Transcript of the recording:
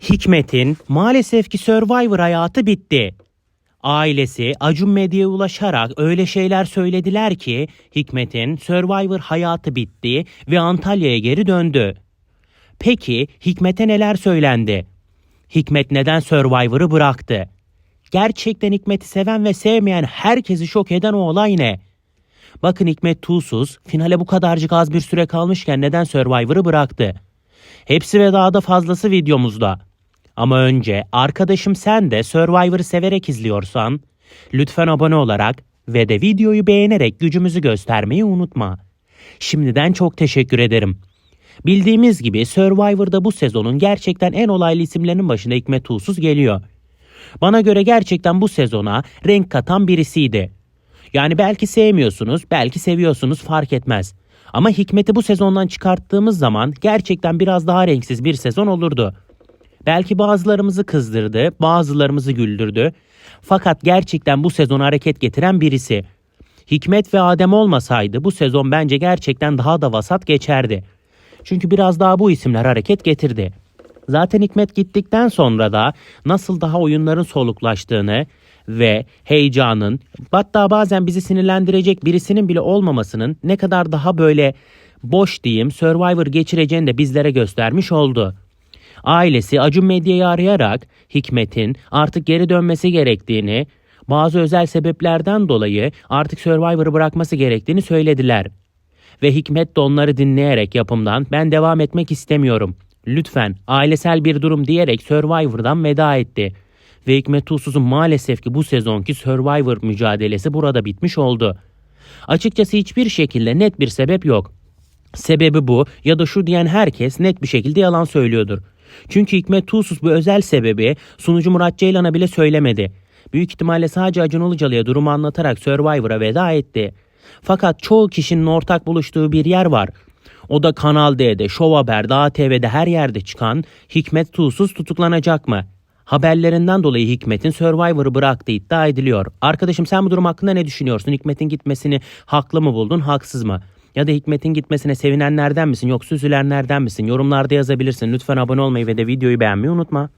Hikmet'in maalesef ki Survivor hayatı bitti. Ailesi Acun Medya'ya ulaşarak öyle şeyler söylediler ki Hikmet'in Survivor hayatı bitti ve Antalya'ya geri döndü. Peki Hikmet'e neler söylendi? Hikmet neden Survivor'ı bıraktı? Gerçekten Hikmet'i seven ve sevmeyen herkesi şok eden o olay ne? Bakın Hikmet Tuğsuz finale bu kadarcık az bir süre kalmışken neden Survivor'ı bıraktı? Hepsi ve daha da fazlası videomuzda. Ama önce arkadaşım sen de Survivor'ı severek izliyorsan lütfen abone olarak ve de videoyu beğenerek gücümüzü göstermeyi unutma. Şimdiden çok teşekkür ederim. Bildiğimiz gibi Survivor'da bu sezonun gerçekten en olaylı isimlerinin başında Hikmet Tuğsuz geliyor. Bana göre gerçekten bu sezona renk katan birisiydi. Yani belki sevmiyorsunuz, belki seviyorsunuz fark etmez. Ama Hikmet'i bu sezondan çıkarttığımız zaman gerçekten biraz daha renksiz bir sezon olurdu. Belki bazılarımızı kızdırdı, bazılarımızı güldürdü. Fakat gerçekten bu sezona hareket getiren birisi. Hikmet ve Adem olmasaydı bu sezon bence gerçekten daha da vasat geçerdi. Çünkü biraz daha bu isimler hareket getirdi. Zaten Hikmet gittikten sonra da nasıl daha oyunların soluklaştığını ve heyecanın hatta bazen bizi sinirlendirecek birisinin bile olmamasının ne kadar daha böyle boş diyeyim Survivor geçireceğini de bizlere göstermiş oldu. Ailesi Acun Medya'yı arayarak Hikmet'in artık geri dönmesi gerektiğini, bazı özel sebeplerden dolayı artık Survivor'ı bırakması gerektiğini söylediler. Ve Hikmet de onları dinleyerek yapımdan ben devam etmek istemiyorum. Lütfen ailesel bir durum diyerek Survivor'dan veda etti. Ve Hikmet Tuğsuz'un maalesef ki bu sezonki Survivor mücadelesi burada bitmiş oldu. Açıkçası hiçbir şekilde net bir sebep yok. Sebebi bu ya da şu diyen herkes net bir şekilde yalan söylüyordur. Çünkü Hikmet Tuğsuz bu özel sebebi sunucu Murat Ceylan'a bile söylemedi. Büyük ihtimalle sadece Acun Ilıcalı'ya durumu anlatarak Survivor'a veda etti. Fakat çoğu kişinin ortak buluştuğu bir yer var. O da Kanal D'de, Show Haber'de, ATV'de her yerde çıkan Hikmet Tuğsuz tutuklanacak mı? Haberlerinden dolayı Hikmet'in Survivor'ı bıraktığı iddia ediliyor. Arkadaşım sen bu durum hakkında ne düşünüyorsun? Hikmet'in gitmesini haklı mı buldun, haksız mı? Ya da Hikmet'in gitmesine sevinenlerden misin yoksa üzülenlerden misin? Yorumlarda yazabilirsin. Lütfen abone olmayı ve de videoyu beğenmeyi unutma.